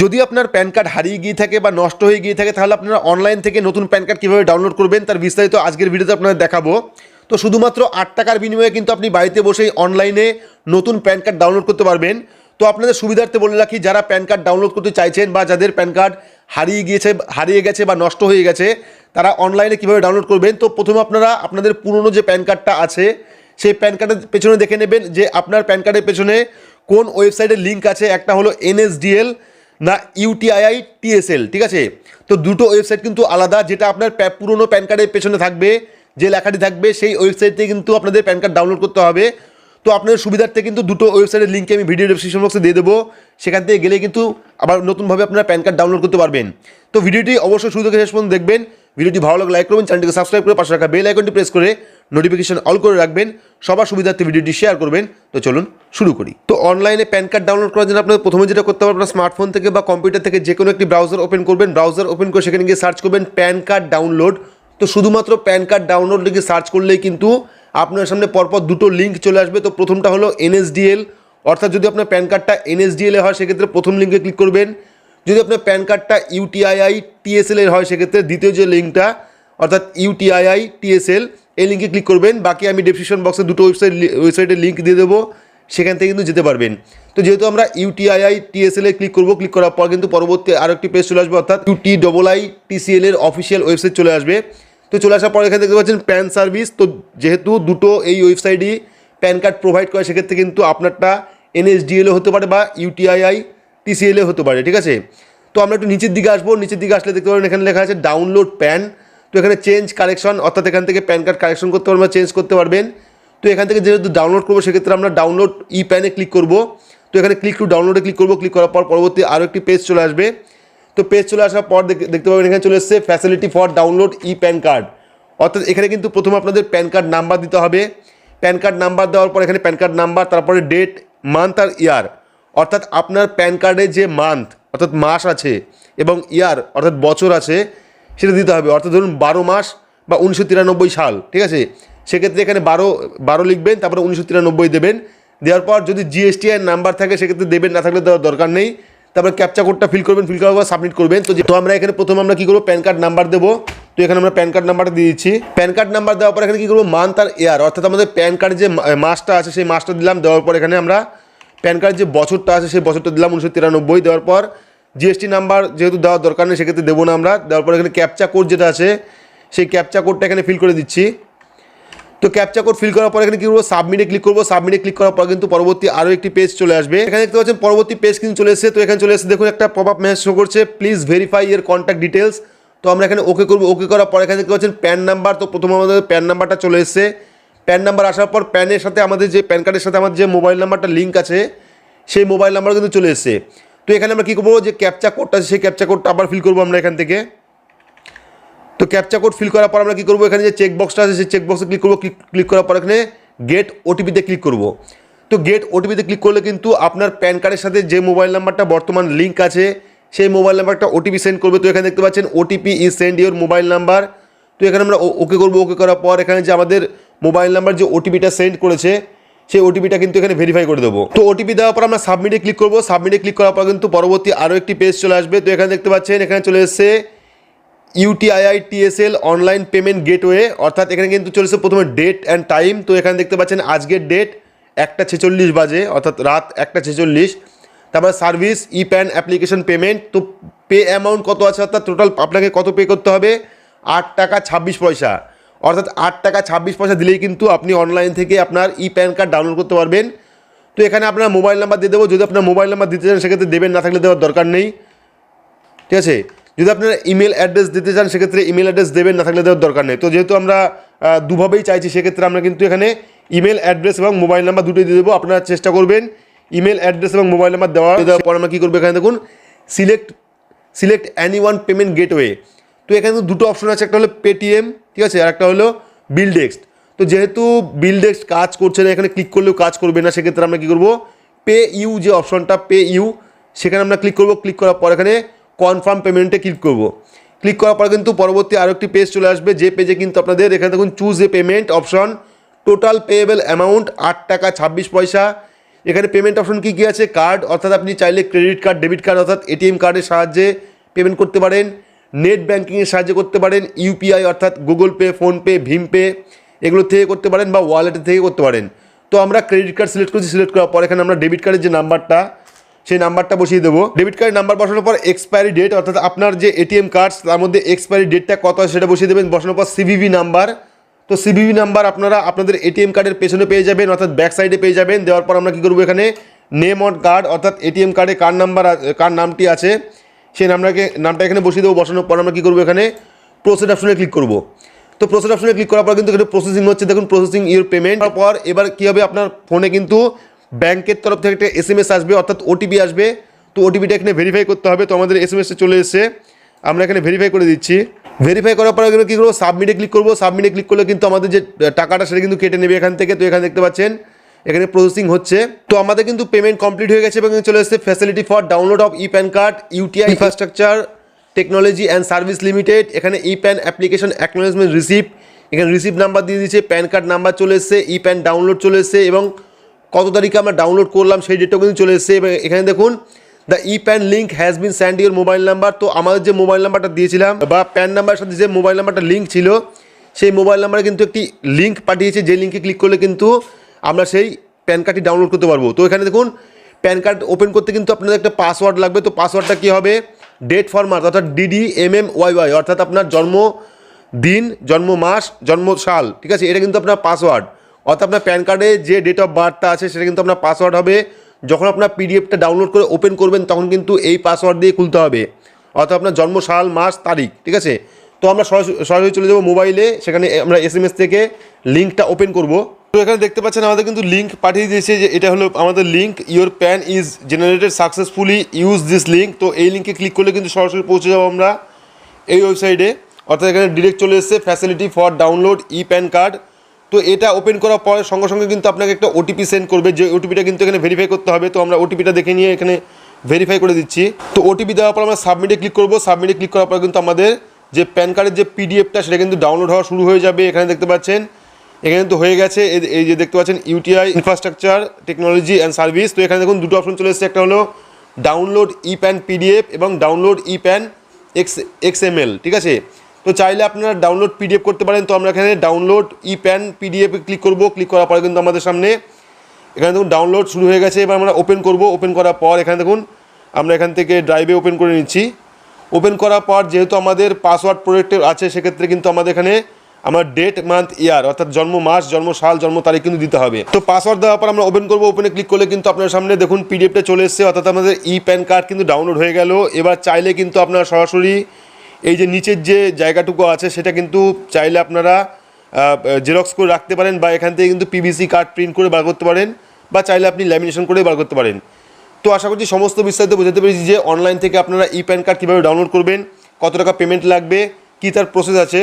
যদি আপনার pan card হারিয়ে গিয়ে থাকে বা নষ্ট হয়ে গিয়ে থাকে, তাহলে আপনারা অনলাইন থেকে নতুন প্যান কার্ড কীভাবে ডাউনলোড করবেন তার বিস্তারিত আজকের ভিডিওতে আপনাদের দেখাবো। তো শুধুমাত্র আট টাকার বিনিময়ে কিন্তু আপনি বাড়িতে বসেই অনলাইনে নতুন প্যান কার্ড ডাউনলোড করতে পারবেন। তো আপনাদের সুবিধার্থে বলে রাখি, যারা প্যান কার্ড ডাউনলোড করতে চাইছেন বা যাদের প্যান কার্ড হারিয়ে গিয়েছে, হারিয়ে গেছে বা নষ্ট হয়ে গেছে, তারা অনলাইনে কীভাবে ডাউনলোড করবেন? তো প্রথমে আপনারা আপনাদের পুরনো যে প্যান কার্ডটা আছে, সেই প্যান কার্ডের পেছনে দেখে নেবেন যে আপনার প্যান কার্ডের পেছনে কোন ওয়েবসাইটের লিঙ্ক আছে। একটা হলো এনএসডিএল না ইউটিআইআই টিএসএল ঠিক আছে? তো দুটো ওয়েবসাইট কিন্তু আলাদা, যেটা আপনার পুরনো প্যান কার্ডের পেছনে থাকবে, যে লেখাটি থাকবে, সেই ওয়েবসাইটে কিন্তু আপনাদের প্যান কার্ড ডাউনলোড করতে হবে। তো আপনাদের সুবিধার্থে কিন্তু দুটো ওয়েবসাইটের লিঙ্কে আমি ভিডিও ডেসক্রিপশন বক্সে দিয়ে দেবো। সেখান থেকে গেলে কিন্তু আবার নতুনভাবে আপনারা প্যান কার্ড ডাউনলোড করতে পারবেন। তো ভিডিওটি অবশ্যই শুরু থেকে শেষ পর্যন্ত দেখবেন। ভিডিওটি ভালো লাগলে লাইক করবেন চ্যানেলটিকে সাবস্ক্রাইব করে পাশে রাখা বেল আইকনটি প্রেস করে নোটিফিকেশন অল করে রাখবেন, সবার সুবিধার্থে ভিডিওটি শেয়ার করবেন, তো চলুন শুরু করি। তো অনলাইনে প্যান কার্ড ডাউনলোড করার জন্য আপনার প্রথমে যেটা করতে হবে, আপনার স্মার্টফোন থেকে বা কম্পিউটার থেকে যে কোনো একটি ব্রাউজার ওপেন করবেন ব্রাউজার ওপেন করে সেখানে গিয়ে সার্চ করবেন প্যান কার্ড ডাউনলোড তো শুধুমাত্র প্যান কার্ড ডাউনলোড লিখে সার্চ করলেই কিন্তু আপনার সামনে পরপর দুটো লিঙ্ক চলে আসবে। তো প্রথমটা হলো এনএসডিএল অর্থাৎ যদি আপনার প্যান কার্ডটা এনএসডিএল হয়, সেক্ষেত্রে প্রথম লিঙ্কে ক্লিক করবেন। যদি আপনার প্যান কার্ডটা ইউটিআইআই টিএসএল এর হয়, সেক্ষেত্রে দ্বিতীয় যে লিঙ্কটা অর্থাৎ ইউটিআইআই টিএসএল এই লিঙ্কে ক্লিক করবেন, বাকি আমি ডেসক্রিপশন বক্সে দুটো ওয়েবসাইট ওয়েবসাইটের লিঙ্ক দিয়ে দেবো, সেখান থেকে কিন্তু যেতে পারবেন। তো যেহেতু আমরা ইউটিআইআই টিএসএল এ ক্লিক করব ক্লিক করার পর কিন্তু পরবর্তী আরও একটি পেজ চলে আসবে, অর্থাৎ ইউটি ডবল আই টিসিএল এর অফিসিয়াল ওয়েবসাইট চলে আসবে। তো চলে আসার পর এখানে দেখতে পাচ্ছেন প্যান সার্ভিস তো যেহেতু দুটো এই ওয়েবসাইটই প্যান কার্ড প্রোভাইড করে, সেক্ষেত্রে কিন্তু আপনারটা এনএসডিএলও হতে পারে বা ইউটিআইআই টিসিএলএ হতে পারে, ঠিক আছে? তো আমরা একটু নিচের দিকে আসব, নিচের দিকে আসলে দেখতে পারেন এখানে লেখা আছে ডাউনলোড প্যান তো এখানে চেঞ্জ কারেকশন অর্থাৎ এখান থেকে প্যান কার্ড কারেকশন করতে পারবেন চেঞ্জ করতে পারবেন। তো এখান থেকে যেহেতু ডাউনলোড করব, সেক্ষেত্রে আমরা ডাউনলোড ই প্যানে ক্লিক করব। তো এখানে ক্লিক টু ডাউনলোডে ক্লিক করব ক্লিক করার পর পরবর্তী আরও একটি পেজ চলে আসবে। তো পেজ চলে আসার পর দেখ- দেখতে পাবেন এখানে চলে এসছে facility for download e PAN card অর্থাৎ এখানে কিন্তু প্রথমে আপনাদের প্যান কার্ড নাম্বার দিতে হবে। প্যান কার্ড নাম্বার দেওয়ার পর এখানে প্যান কার্ড নাম্বার তারপরে ডেট মান্থ আর ইয়ার অর্থাৎ আপনার প্যান কার্ডে যে মান্থ অর্থাৎ মাস আছে এবং ইয়ার অর্থাৎ বছর আছে সেটা দিতে হবে। অর্থাৎ ধরুন বারো মাস বা উনিশশো তিরানব্বই সাল, ঠিক আছে? সেক্ষেত্রে এখানে বারো বারো লিখবেন, তারপরে উনিশশো তিরানব্বই দেবেন। দেওয়ার পর যদি জিএসটি এর নাম্বার থাকে, সেক্ষেত্রে দেবেন, না থাকলে দেওয়ার দরকার নেই। তারপরে ক্যাপচা কোডটা ফিল করবেন ফিল করার পর সাবমিট করবেন। তো তো আমরা এখানে প্রথমে আমরা কী করব? প্যান কার্ড নাম্বার দেবো। তো এখানে আমরা প্যান কার্ড নাম্বারটা দিয়ে দিচ্ছি। প্যান কার্ড নাম্বার দেওয়ার পর এখানে কী করব? মান্থ আর ইয়ার অর্থাৎ আমাদের প্যান কার্ডের যে মাসটা আছে, সেই মাসটা দিলাম। দেওয়ার পর এখানে আমরা প্যান কার্ডের যে বছরটা আছে, সেই বছরটা দিলাম উনিশশো তিরানব্বই। দেওয়ার পর জিএসটি নাম্বার যেহেতু দেওয়ার দরকার নেই, সেক্ষেত্রে দেবো না আমরা। দেওয়ার পর এখানে ক্যাপচা কোড যেটা আছে, সেই ক্যাপচা কোডটা এখানে ফিল করে দিচ্ছি। তো ক্যাপচা কোড ফিল করার পর এখানে কী করব? সাবমিটে ক্লিক করব। সাবমিটে ক্লিক করার পর কিন্তু পরবর্তী আরও একটি পেজ চলে আসবে। এখানে দেখতে পাচ্ছেন, পরবর্তী পেজ কিন্তু চলে এসেছে। তো এখানে চলে এসেছে, দেখুন একটা পপ আপ মেসেজ শো করছে please verify your contact details তো আমরা এখানে ওকে করব। ওকে করার পর এখানে দেখতে পাচ্ছেন প্যান নাম্বার তো প্রথমে আমাদের প্যান নাম্বারটা চলে এসেছে। প্যান নাম্বার আসার পর প্যানের সাথে আমাদের যে প্যান কার্ডের সাথে আমাদের যে মোবাইল নাম্বারটা লিঙ্ক আছে, সেই মোবাইল নাম্বার কিন্তু চলে এসেছে। তো এখানে আমরা কী করব? যে ক্যাপচা কোডটা আছে, সেই ক্যাপচা কোডটা আবার ফিল করব আমরা এখান থেকে। তো ক্যাপচা কোড ফিল করার পর আমরা কী করব? এখানে যে চেক বক্সটা আছে, সেই চেক বক্সে ক্লিক করব। ক্লিক করার পর এখানে গেট ওটিপিতে ক্লিক করব। তো গেট ওটিপিতে ক্লিক করলে কিন্তু আপনার প্যান কার্ডের সাথে যে মোবাইল নাম্বারটা বর্তমান লিঙ্ক আছে, সেই মোবাইল নাম্বারটা ওটিপি সেন্ড করবে। তো এখানে দেখতে পাচ্ছেন OTP is send your mobile number তো এখানে আমরা ওকে করব। ওকে করার পর এখানে যে আমাদের মোবাইল নাম্বার যে ওটিপিটা সেন্ড করেছে সেই ওটিপিটা কিন্তু এখানে ভেরিফাই করে দেবো। তো ওটিপি দেওয়ার পর আমরা সাবমিটে ক্লিক করব। সাবমিটে ক্লিক করার পর কিন্তু পরবর্তী আরও একটি পেজ চলে আসবে। তো এখানে দেখতে পাচ্ছেন, এখানে চলে এসেছে UTII TSL online payment gateway অর্থাৎ এখানে কিন্তু চলেছে প্রথমে ডেট অ্যান্ড টাইম তো এখানে দেখতে পাচ্ছেন, আজকের ডেট একটা ছেচল্লিশ বাজে, অর্থাৎ রাত একটা ছেচল্লিশ। তারপরে service e PAN application payment তো পে অ্যামাউন্ট কত আছে? অর্থাৎ টোটাল আপনাকে কত পে করতে হবে? আট টাকা ছাব্বিশ পয়সা। অর্থাৎ আট টাকা ছাব্বিশ পয়সা দিলেই কিন্তু আপনি অনলাইন থেকে আপনার ই প্যান কার্ড ডাউনলোড করতে পারবেন। তো এখানে আপনার মোবাইল নাম্বার দিয়ে দেবো। যদি আপনার মোবাইল নাম্বার দিতে চান, সেক্ষেত্রে দেবেন, না থাকলে দেওয়ার দরকার নেই। ঠিক আছে? যদি আপনারা ইমেল অ্যাড্রেস দিতে চান, সেক্ষেত্রে ইমেল অ্যাড্রেস দেবেন, না থাকলে দেওয়ার দরকার নেই। তো যেহেতু আমরা দুভাবেই চাইছি, সেক্ষেত্রে আমরা কিন্তু এখানে ইমেল অ্যাড্রেস এবং মোবাইল নাম্বার দুটোই দিয়ে দেবো। আপনারা চেষ্টা করবেন ইমেল অ্যাড্রেস এবং মোবাইল নাম্বার দেওয়া দেওয়ার পর আমরা কী করব এখানে দেখুন। Select select any one payment gateway তো এখানে দুটো অপশন আছে, একটা হলো পেটিএম ঠিক আছে, আর একটা হলো বিলডেক্সট তো যেহেতু বিলডেক্সট কাজ করছে না, এখানে ক্লিক করলেও কাজ করবে না, সেক্ষেত্রে আমরা কী করব? পে ইউ যে অপশনটা পে ইউ সেখানে আমরা ক্লিক করব ক্লিক করার পর এখানে কনফার্ম পেমেন্টে ক্লিক করব। ক্লিক করার পর কিন্তু পরবর্তী আরও একটি পেজ চলে আসবে, যে পেজে কিন্তু আপনাদের এখানে দেখুন choose a payment option total payable amount আট টাকা ছাব্বিশ পয়সা। এখানে পেমেন্ট অপশন কী কী আছে? কার্ড অর্থাৎ আপনি চাইলে ক্রেডিট কার্ড ডেবিট কার্ড অর্থাৎ এটিএম কার্ডের সাহায্যে পেমেন্ট করতে পারেন। নেট ব্যাঙ্কিংয়ের সাহায্যে করতে পারেন, ইউপিআই অর্থাৎ গুগল পে, ফোনপে ভীম পে এগুলো থেকে করতে পারেন বা ওয়ালেটের থেকে করতে পারেন। তো আমরা ক্রেডিট কার্ড সিলেক্ট করছি, সিলেক্ট করার পর এখানে আমরা ডেবিট কার্ডের যে নাম্বারটা, সেই নাম্বারটা বসিয়ে দেবো। ডেবিট কার্ডের নাম্বার বসানোর পর এক্সপায়ারি ডেট, অর্থাৎ আপনার যে এটিএম কার্ড, তার মধ্যে এক্সপায়ারি ডেটটা কত আছে সেটা বসিয়ে দেবেন। বসানোর পর সিভিভি নাম্বার। তো সিভিভি নাম্বার আপনারা আপনাদের এটিএম কার্ডের পেছনে পেয়ে যাবেন, অর্থাৎ ব্যাক সাইডে পেয়ে যাবেন। দেওয়ার পর আমরা কী করব এখানে? নেম অন কার্ড, অর্থাৎ এটিএম কার্ডে কার নাম্বার, কার নামটি আছে? সেই নামটাকে নামটা এখানে বসিয়ে দেবো, বসানোর পর আমরা কী করব এখানে? প্রসেড অপশনে ক্লিক করব। তো প্রসেড অপশনে ক্লিক করার পর কিন্তু এখানে প্রসেসিং হচ্ছে। দেখুন প্রসেসিং ইউর পেমেন্ট পর এবার কী হবে? আপনার ফোনে কিন্তু ব্যাংকের তরফ থেকে একটা এস আসবে, অর্থাৎ ওটিপি আসবে। তো ওটিপিটা এখানে ভেরিফাই করতে হবে। তো আমাদের এস চলে এসেছে। আমরা এখানে ভেরিফাই করে দিচ্ছি। ভেরিফাই করার পর এখানে কী করব? সাবমিটে ক্লিক করব। সাবমিটে ক্লিক করলে কিন্তু আমাদের যে টাকাটা সেটা কিন্তু কেটে নেবে এখান থেকে। তো এখানে দেখতে পাচ্ছেন এখানে প্রসেসিং হচ্ছে। তো আমাদের কিন্তু পেমেন্ট কমপ্লিট হয়ে গেছে এবং চলে এসেছে facility for download of e PAN card UTI infrastructure technology and service limited এখানে e PAN application acknowledgement receipt এখানে রিসিপ্ট নাম্বার দিয়ে দিচ্ছে প্যান কার্ড নাম্বার চলে এসেছে ই প্যান ডাউনলোড চলে এসেছে এবং কত তারিখে আমরা ডাউনলোড করলাম সেই ডেটটাও কিন্তু চলে এসেছে। এবং এখানে দেখুন the e PAN link has been sent your mobile number তো আমাদের যে মোবাইল নাম্বারটা দিয়েছিলাম বা প্যান নাম্বারের সাথে যে মোবাইল নাম্বারটা লিঙ্ক ছিল, সেই মোবাইল নাম্বারে কিন্তু একটি লিঙ্ক পাঠিয়েছে। যে লিঙ্কে ক্লিক করলে কিন্তু আমরা সেই প্যান কার্ডটি ডাউনলোড করতে পারব। তো এখানে দেখুন প্যান কার্ড ওপেন করতে কিন্তু আপনাদের একটা পাসওয়ার্ড লাগবে। তো পাসওয়ার্ডটা কী হবে? ডেট ফর মার্চ অর্থাৎ DD M M Y Y অর্থাৎ আপনার জন্ম দিন, জন্ম মাস, জন্ম সাল, ঠিক আছে? এটা কিন্তু আপনার পাসওয়ার্ড অর্থাৎ আপনার প্যান কার্ডে যে ডেট অফ বার্থটা আছে, সেটা কিন্তু আপনার পাসওয়ার্ড হবে। যখন আপনার পিডিএফটা ডাউনলোড করে ওপেন করবেন, তখন কিন্তু এই পাসওয়ার্ড দিয়ে খুলতে হবে। অর্থাৎ আপনার জন্ম সাল, মাস, তারিখ, ঠিক আছে? তো আমরা সরাসরি সরাসরি চলে যাব মোবাইলে। সেখানে আমরা এস থেকে লিঙ্কটা ওপেন করব। তো এখানে দেখতে পাচ্ছেন আমাদের কিন্তু লিঙ্ক পাঠিয়ে দিয়েছে যে এটা হলো আমাদের link your PAN is generated successfully use this link তো এই লিঙ্কে ক্লিক করলে কিন্তু সরাসরি পৌঁছে যাব আমরা এই ওয়েবসাইটে অর্থাৎ এখানে ডিরেক্ট চলে এসেছে facility for download e PAN card তো এটা ওপেন করার পরে সঙ্গে সঙ্গে কিন্তু আপনাকে একটা ওটিপি সেন্ড করবে, যে ওটিপিটা কিন্তু এখানে ভেরিফাই করতে হবে। তো আমরা ওটিপিটা দেখে নিয়ে এখানে ভেরিফাই করে দিচ্ছি। তো ওটিপি দেওয়ার পর আমরা সাবমিটে ক্লিক করব। সাবমিটে ক্লিক করার পর কিন্তু আমাদের যে প্যান কার্ডের যে পিডিএফটা সেটা কিন্তু ডাউনলোড হওয়া শুরু হয়ে যাবে। এখানে দেখতে পাচ্ছেন এখানে তো হয়ে গেছে, এই- যে দেখতে পাচ্ছেন UTI infrastructure technology and service তো এখানে দেখুন, দুটো অপশন চলে এসেছে। একটা হলো ডাউনলোড ই প্যান পিডিএফ এবং download e PAN x XML ঠিক আছে? তো চাইলে আপনারা ডাউনলোড পিডিএফ করতে পারেন। তো আমরা এখানে download e PAN PDF click করব। ক্লিক করার পরে কিন্তু আমাদের সামনে এখানে দেখুন ডাউনলোড শুরু হয়ে গেছে। এবার আমরা ওপেন করব। ওপেন করার পর এখানে দেখুন, আমরা এখান থেকে ড্রাইভে ওপেন করে নিচ্ছি। ওপেন করার পর যেহেতু আমাদের পাসওয়ার্ড প্রোটেক্টেড আছে, সেক্ষেত্রে কিন্তু আমাদের এখানে আমার ডেট মান্থ ইয়ার অর্থাৎ জন্ম মাস, জন্ম সাল, জন্ম তারিখ কিন্তু দিতে হবে। তো পাসওয়ার্ড দেওয়ার পর আমরা ওপেন করব ওপেনে ক্লিক করলে কিন্তু আপনার সামনে দেখুন পিডিএফটা চলে এসেছে, অর্থাৎ আমাদের ই প্যান কার্ড কিন্তু ডাউনলোড হয়ে গেল। এবার চাইলে কিন্তু আপনারা সরাসরি এই যে নিচের যে জায়গাটুকু আছে, সেটা কিন্তু চাইলে আপনারা জেরক্স করে রাখতে পারেন বা এখান থেকে কিন্তু পিভিসি কার্ড প্রিন্ট করে বার করতে পারেন বা চাইলে আপনি ল্যামিনেশন করে বার করতে পারেন। তো আশা করছি সমস্ত বিস্তারিত বোঝাতে পেরেছি যে অনলাইন থেকে আপনারা ই প্যান কার্ড কীভাবে ডাউনলোড করবেন, কত টাকা পেমেন্ট লাগবে, কী তার প্রসেস আছে।